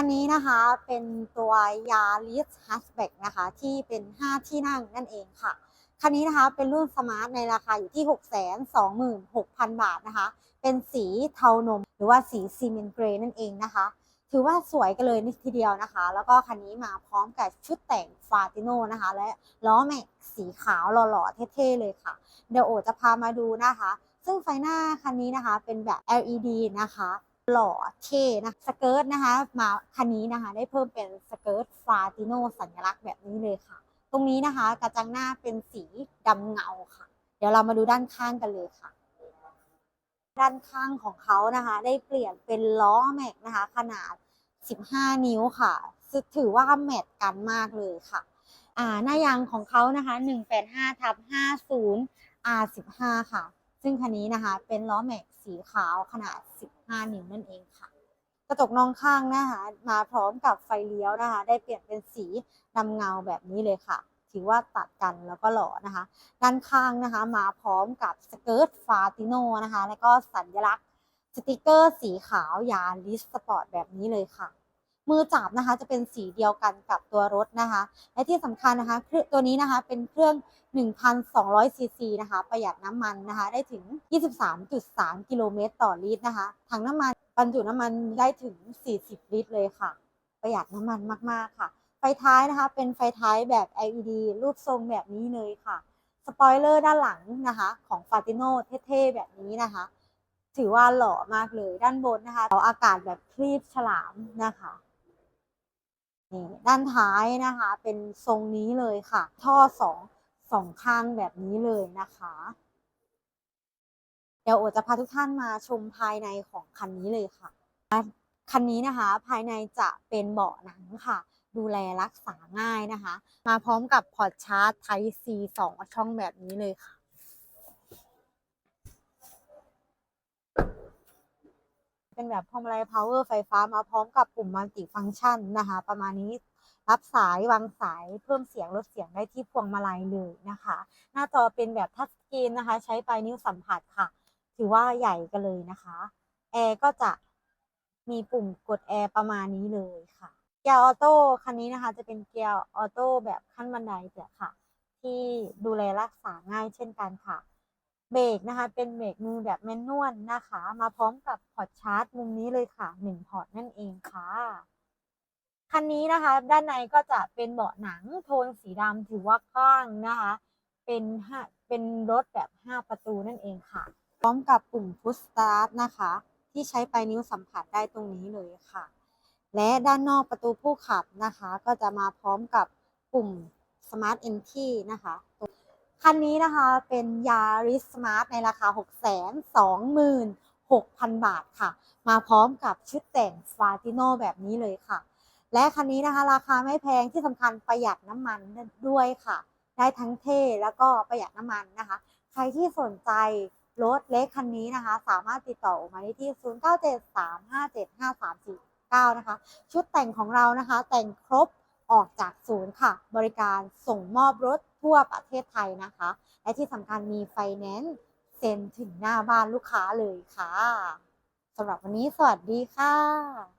คันนี้นะคะเป็นตัวยา r i s Hatchback นะคะที่เป็น 5 ที่นั่งนั่นเองค่ะ คันนี้นะคะเป็นรุ่นสมาร์ทในราคาอยู่ที่ 626,000 บาทนะคะ เป็นสีเทานม หรือว่าสีซีเมนต์เกรย์นั่นเองนะคะ ถือว่าสวยกันเลยทีเดียวนะคะ แล้วก็คันนี้มาพร้อมกับชุดแต่งฟาติโนนะคะ และล้อแม็กสีขาวหล่อๆเท่ๆเลยค่ะ เดี๋ยวโอจะพามาดูนะคะ ซึ่งไฟหน้าคันนี้นะคะเป็นแบบ LED นะคะ หล่อเท่นะสเกิร์ตนะคะ มาคันนี้นะคะ ได้เพิ่มเป็นสเกิร์ตฟาติโนสัญลักษณ์แบบนี้เลยค่ะ ตรงนี้นะคะ กระจังหน้าเป็นสีดำเงาค่ะ เดี๋ยวเรามาดูด้านข้างกันเลยค่ะ ด้านข้างของเขานะคะ ได้เปลี่ยนเป็นล้อแม็กนะคะ ขนาด 15 นิ้วค่ะถือว่าแมทกันมากเลยค่ะอ่าหน้ายางของเขานะคะ 185ทับ50 R15 ค่ะ ซึ่งคันนี้นะคะเป็นล้อแม็กสีขาวขนาด 15 นิ้วนั่นเองค่ะ กระจกนองข้างนะคะมาพร้อมกับไฟเลี้ยวนะคะ ได้เปลี่ยนเป็นสีดำเงาแบบนี้เลยค่ะ ถือว่าตัดกันแล้วก็หล่อนะคะ ด้านข้างนะคะมาพร้อมกับสเกิร์ตฟาติโนนะคะ แล้วก็สัญลักษณ์สติกเกอร์สีขาวยาลิสสปอร์ตแบบนี้เลยค่ะ มือจับนะคะจะเป็นสีเดียวกันกับตัวรถนะคะ และที่สำคัญนะคะเครื่องตัวนี้นะคะเป็นเครื่อง 1,200 ซีซีนะคะ ประหยัดน้ำมันนะคะ ได้ถึง 23.3 กิโลเมตรต่อลิตรนะคะถังน้ำมันบรรจุน้ำมันได้ถึง 40 ลิตรเลยค่ะ ประหยัดน้ำมันมากๆค่ะ ไฟท้ายนะคะ เป็นไฟท้ายแบบ LED รูปทรงแบบนี้เลยค่ะสปอยเลอร์ด้านหลังนะคะ ของฟาติโนเท่ๆแบบนี้นะคะถือว่าหล่อมากเลยด้านบนนะคะเอาอากาศแบบคลีบฉลามนะคะ นี่ด้านท้ายนะคะเป็นทรงนี้เลยค่ะ ท่อสองสองข้างแบบนี้เลยนะคะ เดี๋ยวโอจะพาทุกท่านมาชมภายในของคันนี้เลยค่ะ คันนี้นะคะภายในจะเป็นเบาะหนังค่ะ ดูแลรักษาง่ายนะคะ มาพร้อมกับพอร์ตชาร์จ Type C 2ช่องแบบนี้เลยค่ะ เป็นแบบพวงมาลัย power ไฟฟ้ามาพร้อมกับปุ่มมัลติฟัง c t ชันนะคะ ประมาณนี้รับสายวางสายเพิ่มเสียงลดเสียงได้ที่พวงมาลัยเลยนะคะ หน้าจอเป็นแบบทัชสกรีนนะคะ ใช้ปลายนิ้วสัมผัสค่ะ ถือว่าใหญ่กันเลยนะคะแอร์ก็จะมีปุ่มกดแอร์ประมาณนี้เลยค่ะเกียร์ออโต้คันนี้นะคะ จะเป็นเกียร์ออโต้แบบขั้นบันไดเสียค่ะ ที่ดูแลรักษาง่ายเช่นกันค่ะ เบรกนะคะ เป็นเบรกมือแบบแมนนวลนะคะ มาพร้อมกับพอร์ตชาร์จมุมนี้เลยค่ะหนึ่งพอร์ตนั่นเองค่ะ คันนี้นะคะ ด้านในก็จะเป็นเบาะหนังโทนสีดำถือว่ากว้างนะคะ เป็นห้าเป็นรถแบบ 5 ประตูนั่นเองค่ะ พร้อมกับปุ่ม push start นะคะ ที่ใช้ปลายนิ้วสัมผัสได้ตรงนี้เลยค่ะ และด้านนอกประตูผู้ขับนะคะ ก็จะมาพร้อมกับปุ่ม smart entry นะคะ คันนี้นะคะเป็น Yaris Smart ในราคา 626,000 บาทค่ะ มาพร้อมกับชุดแต่ง f a t i n o แบบนี้เลยค่ะ และคันนี้นะคะ ราคาไม่แพงที่สำคัญประหยัดน้ำมันด้วยค่ะ ได้ทั้งเท่แล้วก็ประหยัดน้ำมันนะคะ ใครที่สนใจรถเล็กคันนี้นะคะ สามารถติดต่อมาได้ที่ 0973575349 นะคะ ชุดแต่งของเรานะคะ แต่งครบออกจากศูนย์ค่ะ บริการส่งมอบรถ ทั่วประเทศไทยนะคะ และที่สำคัญมีไฟแนนซ์เซ็นถึงหน้าบ้านลูกค้าเลยค่ะสำหรับวันนี้สวัสดีค่ะ